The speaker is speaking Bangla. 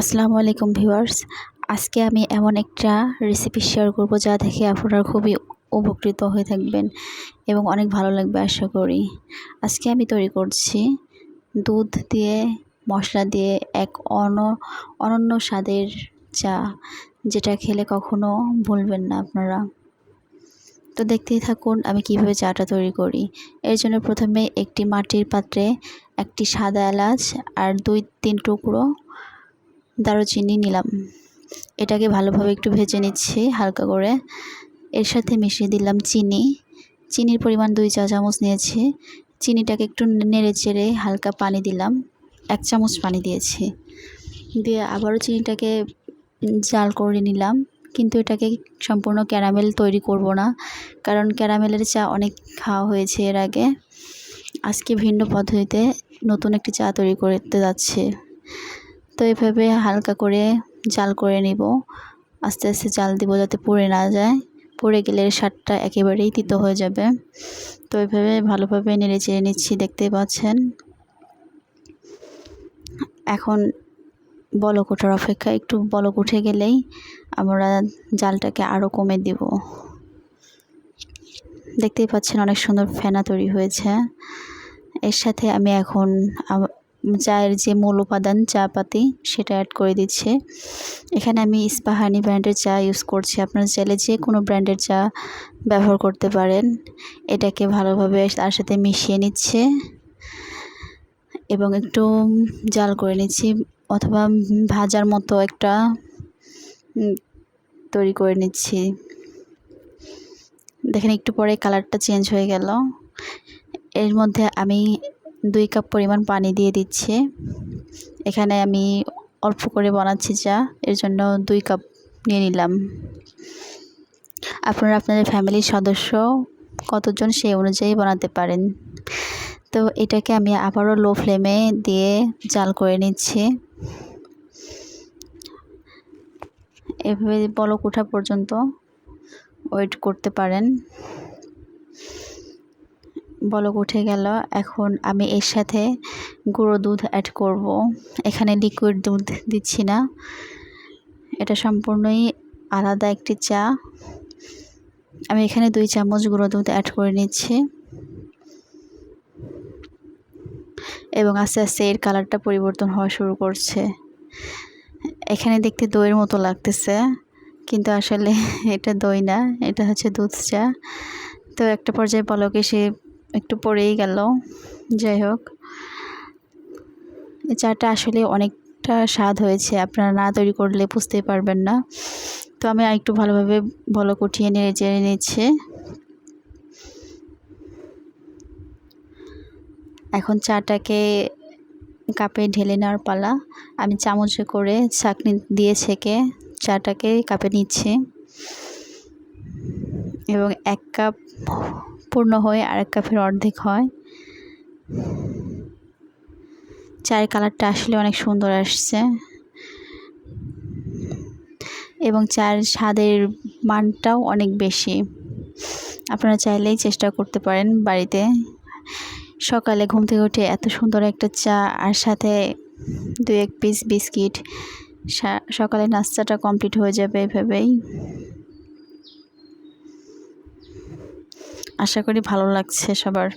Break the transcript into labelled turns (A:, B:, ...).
A: আসসালামু আলাইকুম ভিউয়ার্স। আজকে আমি এমন একটা রেসিপি শেয়ার করব যা দেখে আপনারা খুবই উপকৃত হয়ে থাকবেন এবং অনেক ভালো লাগবে আশা করি। আজকে আমি তৈরি করছি দুধ দিয়ে, মশলা দিয়ে এক অন, অনন্য স্বাদের চা, যেটা খেলে কখনো ভুলবেন না আপনারা। তো দেখতেই থাকুন আমি কীভাবে চাটা তৈরি করি। এর জন্য প্রথমে একটি মাটির পাত্রে একটি সাদা এলাচ আর দুই তিন টুকরো দারুচিনি নিলাম। এটাকে ভালোভাবে একটু ভেজে নিচ্ছি হালকা করে। এর সাথে মিশিয়ে দিলাম চিনি। চিনির পরিমাণ দুই চা চামচ নিয়েছি। চিনিটাকে একটু নেড়ে চেড়ে হালকা পানি দিলাম। এক চামচ পানি দিয়েছি। দিয়ে আবারও চিনিটাকে জাল করে নিলাম। কিন্তু এটাকে সম্পূর্ণ ক্যারামেল তৈরি করব না। কারণ ক্যারামেলের চা অনেক খাওয়া হয়েছে এর আগে। আজকে ভিন্ন পদ্ধতিতে নতুন একটি চা তৈরি করতে যাচ্ছে। তো এভাবে হালকা করে জাল করে নিব। আস্তে আস্তে জাল দিব যাতে পুড়ে না যায়। পুড়ে গেলে স্বাদটা একেবারেই তিতো হয়ে যাবে। তো এভাবে ভালোভাবে নেড়ে চেড়ে নিচ্ছি দেখতে পাচ্ছেন। এখন বলক ওঠার অপেক্ষা, একটু বলক উঠে গেলেই আমরা জালটাকে আরও কমে দিব। দেখতেই পাচ্ছেন অনেক সুন্দর ফেনা তৈরি হয়েছে। এর সাথে আমি এখন চায়ের যে মূল উপাদান, চা পাতি, সেটা অ্যাড করে দিচ্ছে। এখানে আমি ইস্পাহানি ব্র্যান্ডের চা ইউজ করছি। আপনারা চাইলে যে কোনো ব্র্যান্ডের চা ব্যবহার করতে পারেন। এটাকে ভালোভাবে তার সাথে মিশিয়ে নিচ্ছে এবং একটু জাল করে নিচ্ছি অথবা ভাজার মতো একটা তৈরি করে নিচ্ছি। দেখেন একটু পরে কালারটা চেঞ্জ হয়ে গেল। এর মধ্যে আমি দুই কাপ পরিমাণ পানি দিয়ে দিচ্ছি। এখানে আমি অল্প করে বানাচ্ছি চা, এর জন্য দুই কাপ নিয়ে নিলাম। আপনারা আপনাদের ফ্যামিলির সদস্য কতজন সেই অনুযায়ী বানাতে পারেন। তো এটাকে আমি আবারও লো ফ্লেমে দিয়ে জাল করে নিচ্ছি। এভাবে বলক ওঠা পর্যন্ত ওয়েট করতে পারেন। বলক উঠে গেল। এখন আমি এর সাথে গুঁড়ো দুধ অ্যাড করব। এখানে লিকুইড দুধ দিচ্ছি না। এটা সম্পূর্ণই আলাদা একটি চা। আমি এখানে দুই চামচ গুঁড়ো দুধ অ্যাড করে নিচ্ছি। এবং আস্তে আস্তে এর কালারটা পরিবর্তন হওয়া শুরু করছে। এখানে দেখতে দইয়ের মতো লাগতেছে, কিন্তু আসলে এটা দই না, এটা হচ্ছে দুধ চা। তো একটা পর্যায়ে পলকে সে একটু পড়েই গেল। যাই হোক। এই চাটা আসলে অনেকটা স্বাদ হয়েছে। আপনারা না তৈরি করলে বুঝতেই পারবেন না। তো আমি একটু ভালোভাবে ভালো উঠিয়ে নেড়ে চেড়ে নিচ্ছে। এখন চাটাকে কাপে ঢেলে নেওয়ার পালা। আমি চামচে করে চাকনি দিয়ে ছেঁকে চাটাকে কাপে নিচ্ছি। এবং এক কাপ পূর্ণ হয়ে, আরেক কাপের অর্ধেক হয়। চায়ের কালারটা আসলে অনেক সুন্দর আসছে। এবং চায়ের স্বাদের মানটাও অনেক বেশি। আপনারা চাইলেই চেষ্টা করতে পারেন বাড়িতে। সকালে ঘুম থেকে উঠে এত সুন্দর একটা চা আর সাথে দু এক পিস বিস্কিট সকালে নাস্তাটা কমপ্লিট হয়ে যাবে এভাবেই আশা করি ভালো লাগছে সবার।